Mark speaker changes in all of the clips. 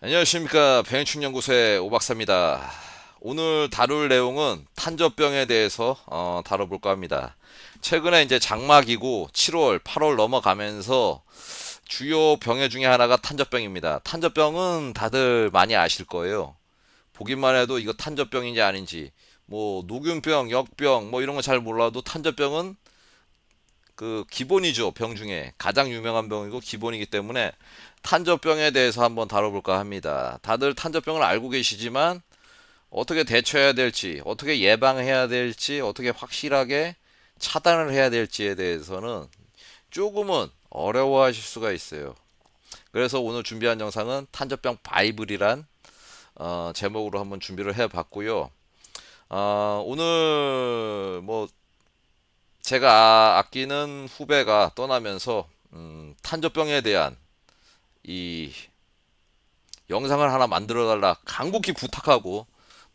Speaker 1: 안녕하십니까 병행충연구소의 오박사입니다. 오늘 다룰 내용은 탄저병에 대해서 어, 다뤄볼까 합니다. 최근에 이제 장마기고 7월, 8월 넘어가면서 주요 병해 중에 하나가 탄저병입니다. 탄저병은 다들 많이 아실 거예요. 보기만 해도 이거 탄저병인지 아닌지 뭐 녹균병, 역병 뭐 이런 거 잘 몰라도 탄저병은 그 기본이죠. 병 중에 가장 유명한 병이고 기본이기 때문에 탄저병에 대해서 한번 다뤄볼까 합니다. 다들 탄저병을 알고 계시지만 어떻게 대처해야 될지, 어떻게 예방해야 될지, 어떻게 확실하게 차단을 해야 될지에 대해서는 조금은 어려워하실 수가 있어요. 그래서 오늘 준비한 영상은 탄저병 바이블이란 어, 제목으로 한번 준비를 해봤고요. 어, 오늘 뭐 제가 아끼는 후배가 떠나면서 음, 탄저병에 대한 이 영상을 하나 만들어 달라 간곡히 부탁하고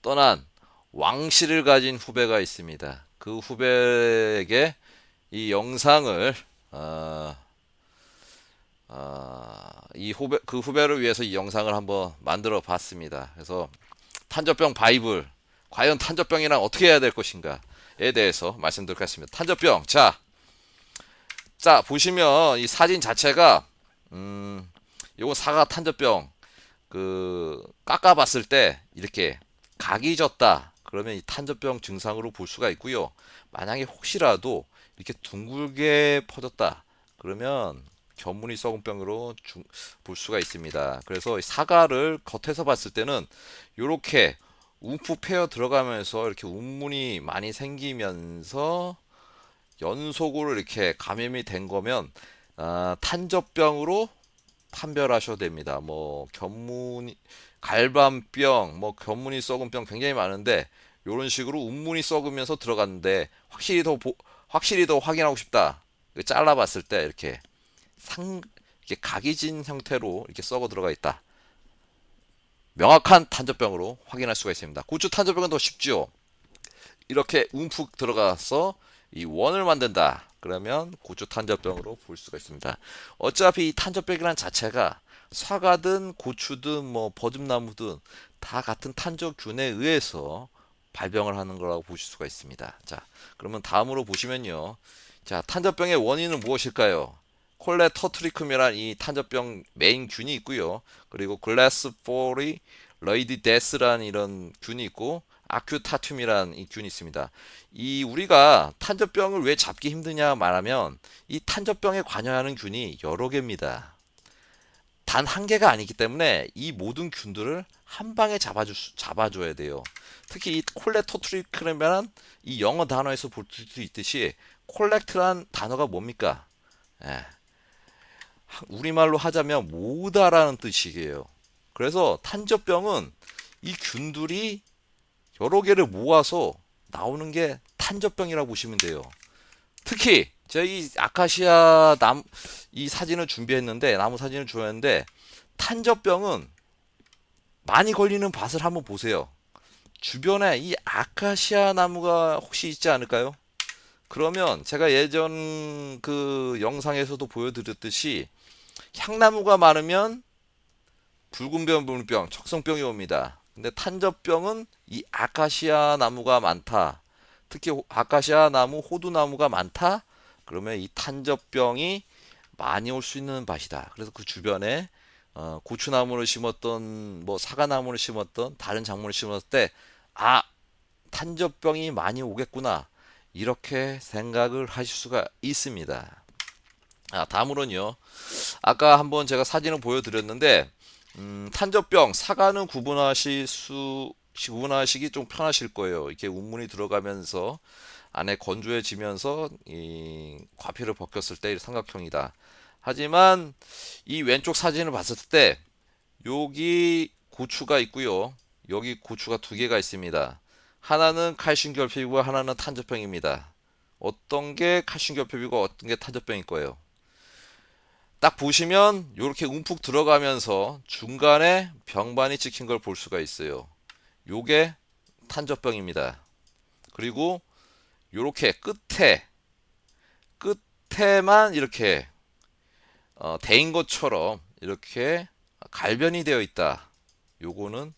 Speaker 1: 떠난 왕실을 가진 후배가 있습니다. 그 후배에게 이 영상을 어, 어, 이 후배 그 후배를 위해서 이 영상을 한번 만들어 봤습니다. 그래서 탄저병 바이블 과연 탄저병이랑 어떻게 해야 될 것인가 에 대해서 말씀드리겠습니다. 탄저병 자, 자 보시면 이 사진 자체가 음, 요건 사과 탄저병 그 깎아봤을 때 이렇게 각이 졌다 그러면 이 탄저병 증상으로 볼 수가 있고요. 만약에 혹시라도 이렇게 둥글게 퍼졌다 그러면 견문이 썩은 병으로 중- 볼 수가 있습니다. 그래서 이 사과를 겉에서 봤을 때는 이렇게 움푹 패어 들어가면서 이렇게 운문이 많이 생기면서 연속으로 이렇게 감염이 된 거면 아, 탄저병으로 판별하셔도 됩니다. 뭐 견문이 갈반병, 뭐 견문이 썩은 병 굉장히 많은데 이런 식으로 운문이 썩으면서 들어갔는데 확실히 더 보- 확실히 더 확인하고 싶다. 잘라봤을 때 이렇게 상 이렇게 각이 진 형태로 이렇게 썩어 들어가 있다. 명확한 탄저병으로 확인할 수가 있습니다. 고추 탄저병은 더 쉽죠. 이렇게 움푹 들어가서 이 원을 만든다. 그러면 고추 탄저병으로 볼 수가 있습니다. 어차피 이 탄저병이란 자체가 사과든 고추든 뭐 버즘나무든 다 같은 탄저균에 의해서 발병을 하는 거라고 보실 수가 있습니다. 자, 그러면 다음으로 보시면요. 자, 탄저병의 원인은 무엇일까요? 콜레터트리쿰이란 이 탄저병 메인 균이 있고요. 그리고 글래스포리 러이디데스라는 이런 균이 있고 아큐타툼이라는 이 균이 있습니다. 이 우리가 탄저병을 왜 잡기 힘드냐 말하면 이 탄저병에 관여하는 균이 여러 개입니다. 단 한 개가 아니기 때문에 이 모든 균들을 한 방에 잡아주, 잡아줘야 돼요. 특히 이 콜레토트리크라는 이 영어 단어에서 볼 수 있듯이 콜렉트란 단어가 뭡니까? 예. 우리말로 하자면 모다라는 뜻이에요. 그래서 탄저병은 이 균들이 여러 개를 모아서 나오는 게 탄저병이라고 보시면 돼요. 특히 이 아카시아 남이 사진을 준비했는데 나무 사진을 주었는데 탄저병은 많이 걸리는 밭을 한번 보세요. 주변에 이 아카시아 나무가 혹시 있지 않을까요? 그러면 제가 예전 그 영상에서도 보여드렸듯이 향나무가 많으면 붉은병, 물병, 척성병이 옵니다. 근데 탄저병은 이 아카시아 나무가 많다. 특히 호- 아카시아 나무, 호두나무가 많다. 그러면 이 탄저병이 많이 올 수 있는 밭이다. 그래서 그 주변에 어, 고추나무를 심었던 뭐 사과나무를 심었던 다른 작물을 심었을 때 아, 탄저병이 많이 오겠구나. 이렇게 생각을 하실 수가 있습니다. 아, 다음으로는요. 아까 한번 제가 사진을 보여드렸는데 음, 탄저병 사과는 구분하실 수 구분하시기 좀 편하실 거예요. 이렇게 운문이 들어가면서 안에 건조해지면서 이 과피를 벗겼을 때 삼각형이다. 하지만 이 왼쪽 사진을 봤을 때 여기 고추가 있고요. 여기 고추가 두 개가 있습니다. 하나는 칼슘 결핍이고 하나는 탄저병입니다. 어떤 게 칼슘 결핍이고 어떤 게 탄저병일 거예요. 딱 보시면 이렇게 움푹 들어가면서 중간에 병반이 찍힌 걸 볼 수가 있어요. 요게 탄저병입니다. 그리고 요렇게 끝에 끝에만 이렇게 어, 대인 것처럼 이렇게 갈변이 되어 있다. 요거는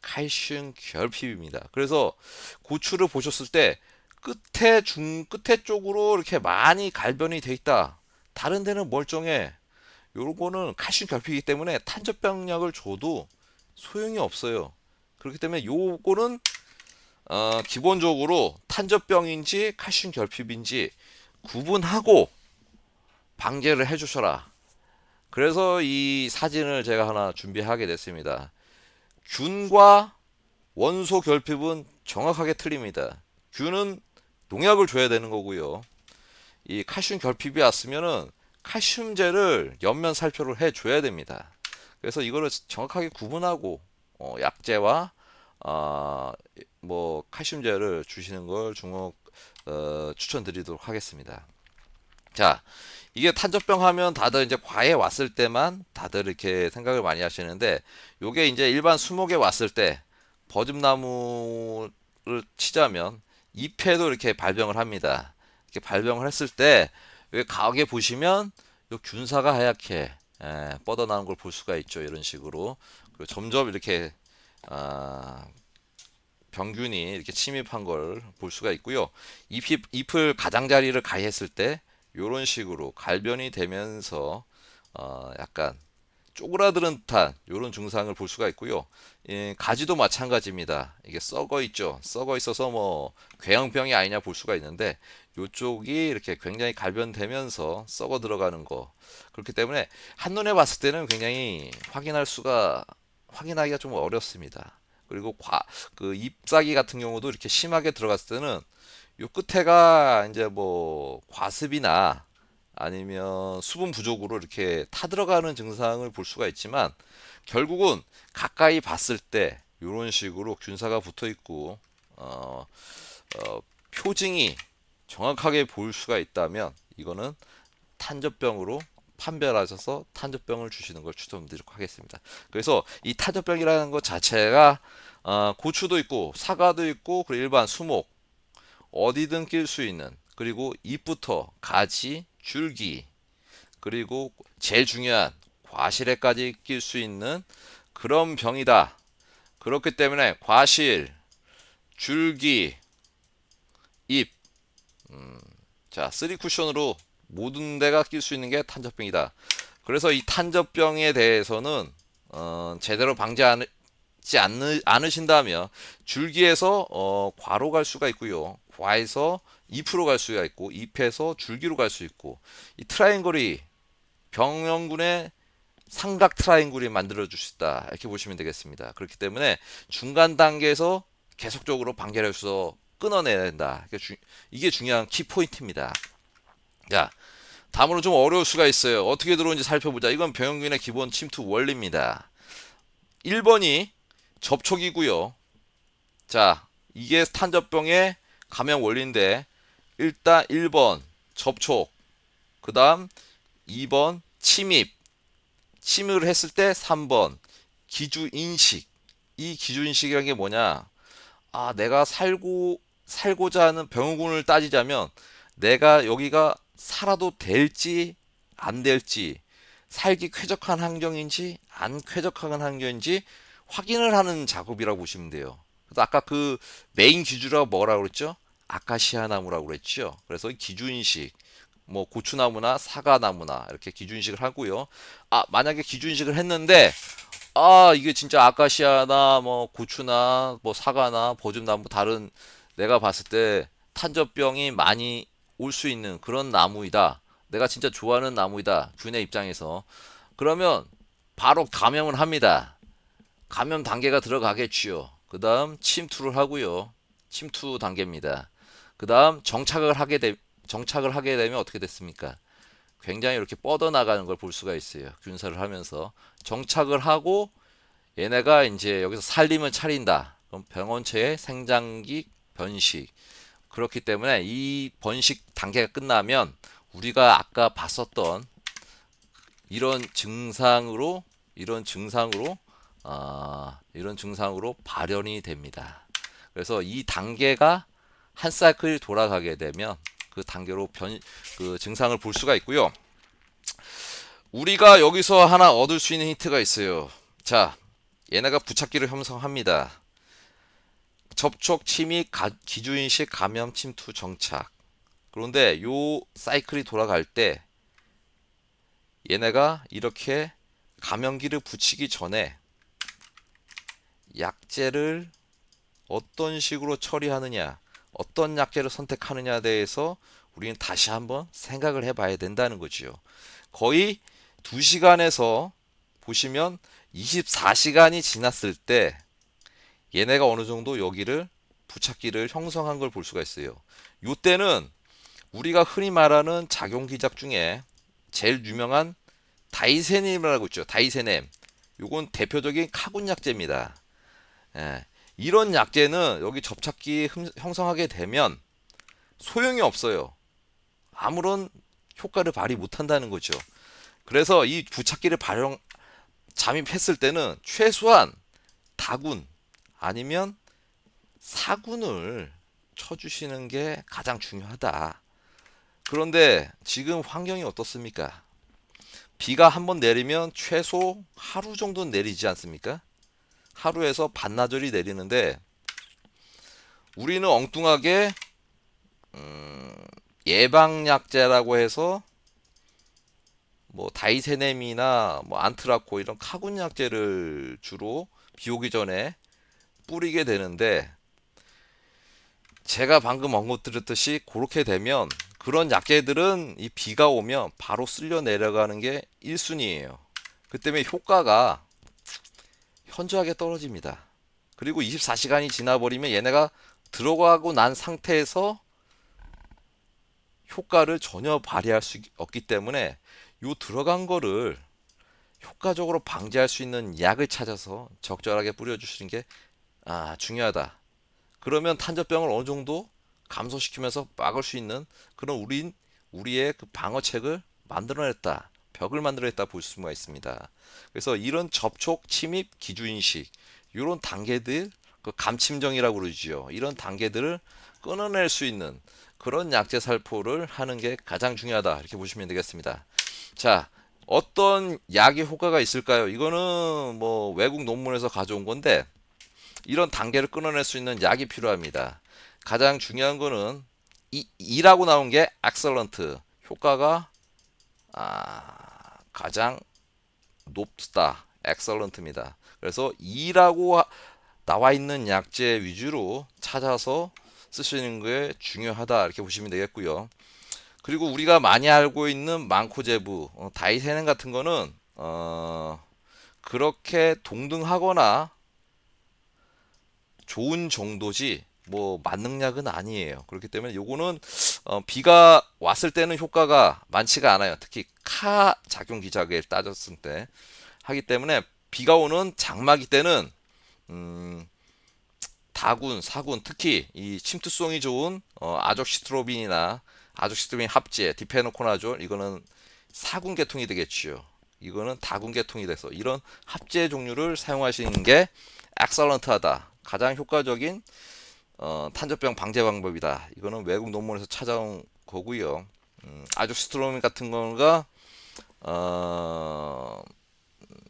Speaker 1: 칼슘 결핍입니다. 그래서 고추를 보셨을 때 끝에 중 끝에 쪽으로 이렇게 많이 갈변이 돼 있다. 다른 데는 멀쩡해. 요거는 칼슘 결핍이기 때문에 탄저병약을 줘도 소용이 없어요. 그렇기 때문에 요거는 어, 기본적으로 탄저병인지 칼슘 결핍인지 구분하고 방제를 해주셔라. 그래서 이 사진을 제가 하나 준비하게 됐습니다. 균과 원소 결핍은 정확하게 틀립니다. 균은 농약을 줘야 되는 거고요. 이 칼슘 결핍이 왔으면은 칼슘제를 옆면 살표를 해 줘야 됩니다. 그래서 이거를 정확하게 구분하고 어, 약제와 어, 뭐 칼슘제를 주시는 걸 중국 어, 추천드리도록 하겠습니다. 자, 이게 탄저병 하면 다들 이제 과에 왔을 때만 다들 이렇게 생각을 많이 하시는데 요게 이제 일반 수목에 왔을 때 버즘나무를 치자면 잎에도 이렇게 발병을 합니다. 이렇게 발병을 했을 때 여기 가게 보시면 요 균사가 하얗게 예, 뻗어나오는 걸볼 수가 있죠. 이런 식으로 그리고 점점 이렇게 아, 병균이 이렇게 침입한 걸 볼 수가 있고요. 잎, 잎을 가장자리를 가했을 때 이런 식으로 갈변이 되면서 어, 약간 쪼그라드는 듯한 이런 증상을 볼 수가 있고요. 예, 가지도 마찬가지입니다. 이게 썩어 있죠. 썩어 있어서 뭐 궤양병이 아니냐 볼 수가 있는데 이쪽이 이렇게 굉장히 갈변되면서 썩어 들어가는 거 그렇기 때문에 한눈에 봤을 때는 굉장히 확인할 수가 확인하기가 좀 어렵습니다. 그리고 과, 그 잎사귀 같은 경우도 이렇게 심하게 들어갔을 때는 요 끝에가 이제 뭐 과습이나 아니면 수분 부족으로 이렇게 타들어가는 증상을 볼 수가 있지만 결국은 가까이 봤을 때 이런 식으로 균사가 붙어 있고 어, 어, 표징이 정확하게 볼 수가 있다면 이거는 탄저병으로 판별하셔서 탄저병을 주시는 걸 추천드리도록 하겠습니다. 그래서 이 탄저병이라는 것 자체가 어, 고추도 있고 사과도 있고 그리고 일반 수목 어디든 낄 수 있는 그리고 잎부터 가지, 줄기 그리고 제일 중요한 과실에까지 낄 수 있는 그런 병이다. 그렇기 때문에 과실, 줄기, 잎, 음, 자 쓰리 쿠션으로 모든 데가 낄 수 있는 게 탄저병이다. 그래서 이 탄저병에 대해서는 어, 제대로 방지하지 않으, 않으신다면 줄기에서 어, 과로 갈 수가 있고요. 과에서 2%갈 수가 있고 잎에서 줄기로 갈 수 있고 이 트라이앵글이 병영군의 삼각 트라이앵글이 만들어 줄 수 있다 이렇게 보시면 되겠습니다. 그렇기 때문에 중간 단계에서 계속적으로 방제해서 끊어내야 된다. 이게 중요한 키 포인트입니다. 자, 다음으로 좀 어려울 수가 있어요. 어떻게 들어오는지 살펴보자. 이건 병영균의 기본 침투 원리입니다. 1번이 접촉이고요. 자, 이게 탄저병의 감염 원리인데 일단 1번 접촉 그 다음 2번 침입 침입을 했을 때 3번 기주 인식 이 기주 인식이라는 게 뭐냐 아 내가 살고 살고자 하는 병원군을 따지자면 내가 여기가 살아도 될지 안 될지 살기 쾌적한 환경인지 안 쾌적한 환경인지 확인을 하는 작업이라고 보시면 돼요. 그래서 아까 그 메인 기주라고 뭐라고 그랬죠? 아카시아 나무라고 그랬죠. 그래서 기준식 뭐 고추나무나 사과나무나 이렇게 기준식을 하고요. 아 만약에 기준식을 했는데 아 이게 진짜 아카시아나 뭐 고추나 뭐 사과나 버즘나무 다른 내가 봤을 때 탄저병이 많이 올 수 있는 그런 나무이다. 내가 진짜 좋아하는 나무이다. 균의 입장에서 그러면 바로 감염을 합니다. 감염 단계가 들어가겠지요. 그 다음 침투를 하고요. 침투 단계입니다. 그 다음 정착을 하게 되, 정착을 하게 되면 어떻게 됐습니까? 굉장히 이렇게 뻗어나가는 걸 볼 수가 있어요. 균사를 하면서 정착을 하고 얘네가 이제 여기서 살림을 차린다. 그럼 병원체의 생장기 변식. 그렇기 때문에 이 번식 단계가 끝나면 우리가 아까 봤었던 이런 증상으로 이런 증상으로 아, 이런 증상으로 발현이 됩니다. 그래서 이 단계가 한 사이클 돌아가게 되면 그 단계로 변, 그 증상을 볼 수가 있고요. 우리가 여기서 하나 얻을 수 있는 힌트가 있어요. 자, 얘네가 부착기를 형성합니다. 접촉, 침입, 가- 기주인식, 감염, 침투, 정착. 그런데 요 사이클이 돌아갈 때 얘네가 이렇게 감염기를 붙이기 전에 약제를 어떤 식으로 처리하느냐, 어떤 약제를 선택하느냐에 대해서 우리는 다시 한번 생각을 해봐야 된다는 거지요. 거의 2시간에서 보시면 24시간이 지났을 때 얘네가 어느 정도 여기를 부착기를 형성한 걸 볼 수가 있어요. 요때는 우리가 흔히 말하는 작용 기작 중에 제일 유명한 다이세넴이라고 있죠. 다이세넴. 요건 대표적인 카군 약제입니다. 예, 이런 약제는 여기 접착기 흠- 형성하게 되면 소용이 없어요. 아무런 효과를 발휘 못한다는 거죠. 그래서 이 부착기를 발용 잠입했을 때는 최소한 다군 아니면 사군을 쳐주시는 게 가장 중요하다. 그런데 지금 환경이 어떻습니까? 비가 한 번 내리면 최소 하루 정도 내리지 않습니까? 하루에서 반나절이 내리는데 우리는 엉뚱하게 음, 예방약제라고 해서 뭐 다이세넴이나 뭐 안트라코 이런 카군 약제를 주로 비 오기 전에 뿌리게 되는데 제가 방금 언급드렸듯이 그렇게 되면 그런 약제들은 이 비가 오면 바로 쓸려 내려가는 게 1순위예요. 그 때문에 효과가 현저하게 떨어집니다. 그리고 24시간이 지나버리면 얘네가 들어가고 난 상태에서 효과를 전혀 발휘할 수 없기 때문에 요 들어간 거를 효과적으로 방지할 수 있는 약을 찾아서 적절하게 뿌려주시는 게 아, 중요하다. 그러면 탄저병을 어느 정도 감소시키면서 막을 수 있는 그런 우리 우리의 그 방어책을 만들어냈다. 벽을 만들어냈다 볼 수가 있습니다. 그래서 이런 접촉, 침입, 기주인식 이런 단계들 그 감침정이라고 그러지요. 이런 단계들을 끊어낼 수 있는 그런 약제 살포를 하는 게 가장 중요하다. 이렇게 보시면 되겠습니다. 자, 어떤 약의 효과가 있을까요? 이거는 뭐 외국 논문에서 가져온 건데 이런 단계를 끊어낼 수 있는 약이 필요합니다. 가장 중요한 거는 이 2라고 나온 게 excellent 효과가 아, 가장 높다 excellent입니다. 그래서 2라고 나와 있는 약제 위주로 찾아서 쓰시는 게 중요하다 이렇게 보시면 되겠고요. 그리고 우리가 많이 알고 있는 망코제부 어, 다이세넨 같은 거는 어, 그렇게 동등하거나 좋은 정도지 뭐 만능약은 아니에요. 그렇기 때문에 요거는 어, 비가 왔을 때는 효과가 많지가 않아요. 특히 카 작용 기작에 따졌을 때 하기 때문에 비가 오는 장마기 때는 음, 다군, 사군, 특히 이 침투성이 좋은 어, 아족시트로빈이나 아족시트로빈 합제, 디페노코나졸 이거는 사군 계통이 되겠지요. 이거는 다군 계통이 돼서 이런 합제 종류를 사용하시는 게 엑설런트하다. 가장 효과적인 어, 탄저병 방제 방법이다. 이거는 외국 논문에서 찾아온 거고요. 음, 아족시트로빈 같은 거가 어,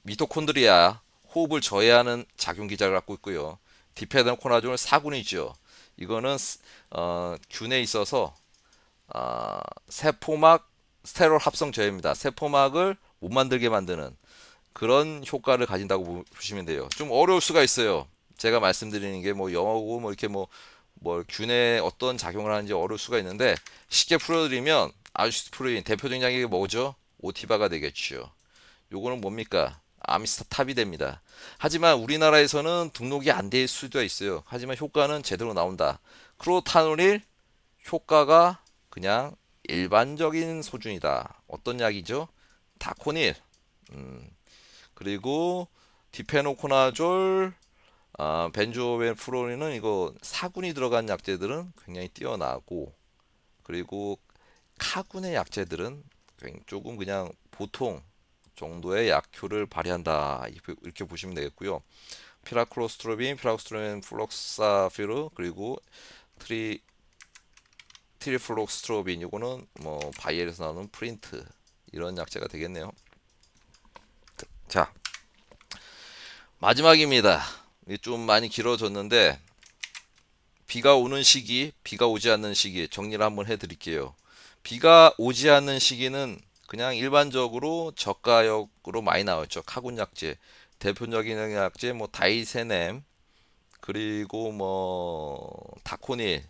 Speaker 1: 미토콘드리아 호흡을 저해하는 작용 기작을 갖고 있고요. 디페노코나졸 사군이죠. 이거는 어, 균에 있어서 어, 세포막 스테롤 합성 저해입니다. 세포막을 못 만들게 만드는 그런 효과를 가진다고 보시면 돼요. 좀 어려울 수가 있어요. 제가 말씀드리는 게 뭐 영어고 뭐 이렇게 뭐, 뭐 균에 어떤 작용을 하는지 어려울 수가 있는데 쉽게 풀어드리면 아주스프로인 대표적인 약이 뭐죠? 오티바가 되겠죠. 요거는 뭡니까? 아미스타 탑이 됩니다. 하지만 우리나라에서는 등록이 안 될 수도 있어요. 하지만 효과는 제대로 나온다. 크로타놀일 효과가 그냥 일반적인 소준이다. 어떤 약이죠? 다코닐. 음, 그리고 디페노코나졸, 아, 벤조벤프로린은 이거 사군이 들어간 약제들은 굉장히 뛰어나고 그리고 카군의 약제들은 조금 그냥 보통 정도의 약효를 발휘한다 이렇게 보시면 되겠고요. 피라크로스트로빈, 피라크로스트로빈 플록사피르 그리고 트리 트리플록스트로빈 이거는 뭐 바이엘에서 나오는 프린트 이런 약제가 되겠네요. 자, 마지막입니다. 좀 많이 길어졌는데 비가 오는 시기, 비가 오지 않는 시기 정리를 한번 해드릴게요. 비가 오지 않는 시기는 그냥 일반적으로 저가역으로 많이 나왔죠. 카군약제, 대표적인 약제 뭐 다이세넴 그리고 뭐 다코닐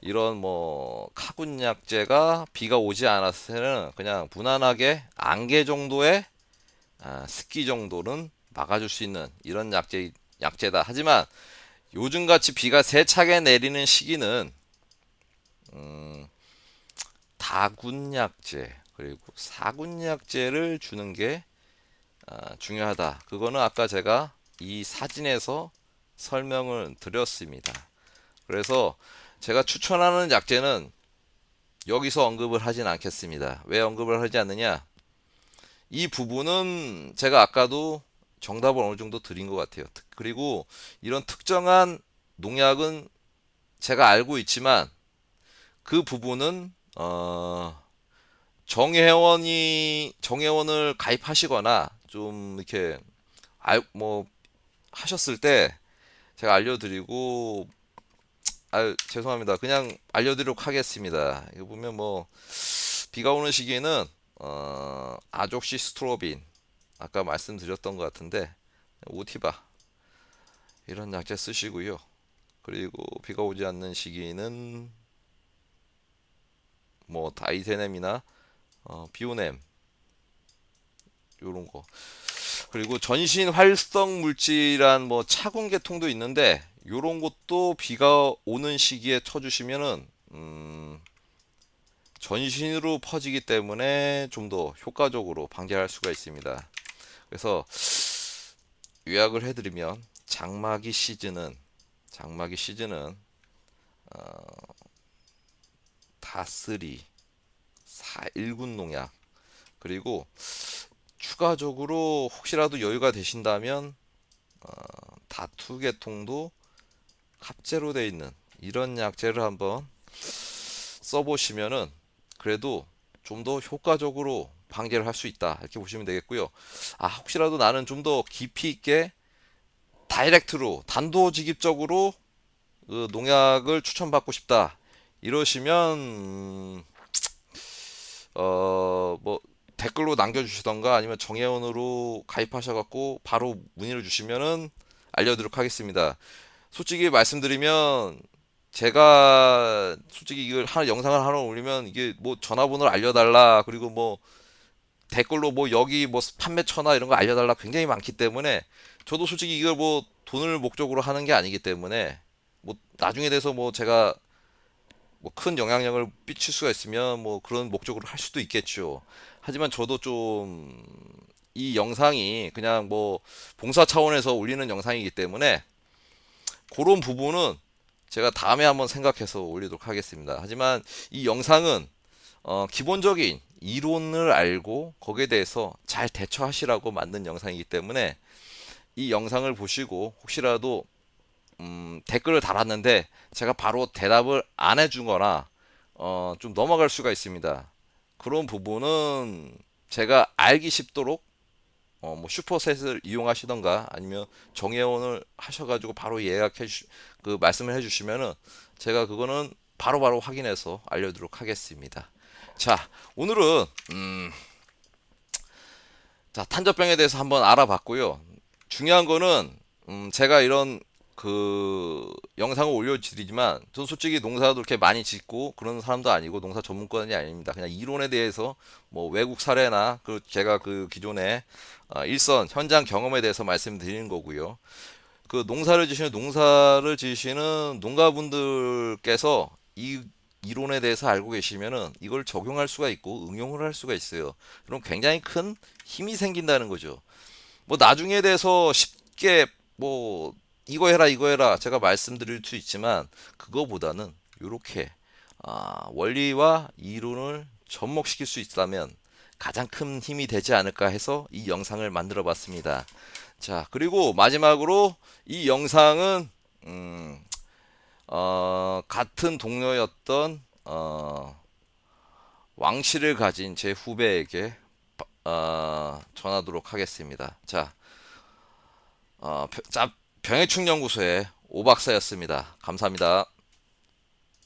Speaker 1: 이런 뭐 카군약제가 비가 오지 않았을 때는 그냥 무난하게 안개 정도의 아, 습기 정도는 막아줄 수 있는 이런 약제 약제다. 하지만 요즘같이 비가 세차게 내리는 시기는 음, 다군약제 그리고 사군약제를 주는 게 아, 중요하다. 그거는 아까 제가 이 사진에서 설명을 드렸습니다. 그래서 제가 추천하는 약제는 여기서 언급을 하진 않겠습니다. 왜 언급을 하지 않느냐? 이 부분은 제가 아까도 정답을 어느 정도 드린 것 같아요. 특- 그리고 이런 특정한 농약은 제가 알고 있지만 그 부분은 어, 정회원이 정회원을 가입하시거나 좀 이렇게 알 뭐 하셨을 때 제가 알려드리고 아 죄송합니다. 그냥 알려드리도록 하겠습니다. 이거 보면 뭐 비가 오는 시기에는 어, 아족시 스트로빈 아까 말씀드렸던 것 같은데 오티바 이런 약재 쓰시고요. 그리고 비가 오지 않는 시기는 뭐 다이세넴이나 어, 비오넴 요런 거 그리고 전신 활성 물질이란 뭐 차군 계통도 있는데 요런 것도 비가 오는 시기에 쳐주시면은 음, 전신으로 퍼지기 때문에 좀 더 효과적으로 방지할 수가 있습니다. 그래서 요약을 해드리면 장마기 시즌은 장마기 시즌은 어, 다쓰리 419 농약. 그리고 추가적으로 혹시라도 여유가 되신다면 어, 다투 계통도 합제로 되어 있는 이런 약제를 한번 써보시면은 그래도 좀 더 효과적으로 방제를 할 수 있다 이렇게 보시면 되겠고요. 아 혹시라도 나는 좀 더 깊이 있게 다이렉트로 단도직입적으로 그 농약을 추천받고 싶다 이러시면 음, 어뭐 댓글로 남겨주시던가 아니면 정혜원으로 가입하셔갖고 바로 문의를 주시면은 알려드리도록 하겠습니다. 솔직히 말씀드리면 제가 솔직히 이걸 하나 영상을 하나 올리면 이게 뭐 전화번호를 알려달라 그리고 뭐 댓글로 뭐 여기 뭐 판매처나 이런 거 알려달라 굉장히 많기 때문에 저도 솔직히 이걸 뭐 돈을 목적으로 하는 게 아니기 때문에 뭐 나중에 돼서 뭐 제가 뭐 큰 영향력을 끼칠 수가 있으면 뭐 그런 목적으로 할 수도 있겠죠. 하지만 저도 좀 이 영상이 그냥 뭐 봉사 차원에서 올리는 영상이기 때문에 그런 부분은 제가 다음에 한번 생각해서 올리도록 하겠습니다. 하지만 이 영상은 어, 기본적인 이론을 알고 거기에 대해서 잘 대처하시라고 만든 영상이기 때문에 이 영상을 보시고 혹시라도 음, 댓글을 달았는데 제가 바로 대답을 안 해주거나 어, 좀 넘어갈 수가 있습니다. 그런 부분은 제가 알기 쉽도록 어, 뭐 슈퍼셋을 이용하시던가 아니면 정회원을 하셔가지고 바로 예약해 주, 그 말씀을 해주시면은 제가 그거는 바로바로 확인해서 알려드리도록 하겠습니다. 자, 오늘은 음, 자 탄저병에 대해서 한번 알아봤고요. 중요한 거는 음, 제가 이런 그 영상을 올려드리지만 저는 솔직히 농사도 그렇게 많이 짓고 그런 사람도 아니고 농사 전문권이 아닙니다. 그냥 이론에 대해서 뭐 외국 사례나 그 제가 그 기존에 어, 일선 현장 경험에 대해서 말씀드리는 거고요. 그 농사를 지시는 농사를 지시는 농가분들께서 이 이론에 대해서 알고 계시면은 이걸 적용할 수가 있고 응용을 할 수가 있어요. 그럼 굉장히 큰 힘이 생긴다는 거죠. 뭐 나중에 대해서 쉽게 뭐 이거 해라 이거 해라 제가 말씀드릴 수 있지만 그거보다는 이렇게 아, 원리와 이론을 접목시킬 수 있다면 가장 큰 힘이 되지 않을까 해서 이 영상을 만들어 봤습니다. 자 그리고 마지막으로 이 영상은 음, 어, 같은 동료였던 어, 왕실을 가진 제 후배에게 어, 전하도록 하겠습니다. 자 어, 병- 짭- 병해충 연구소의 오박사였습니다. 감사합니다.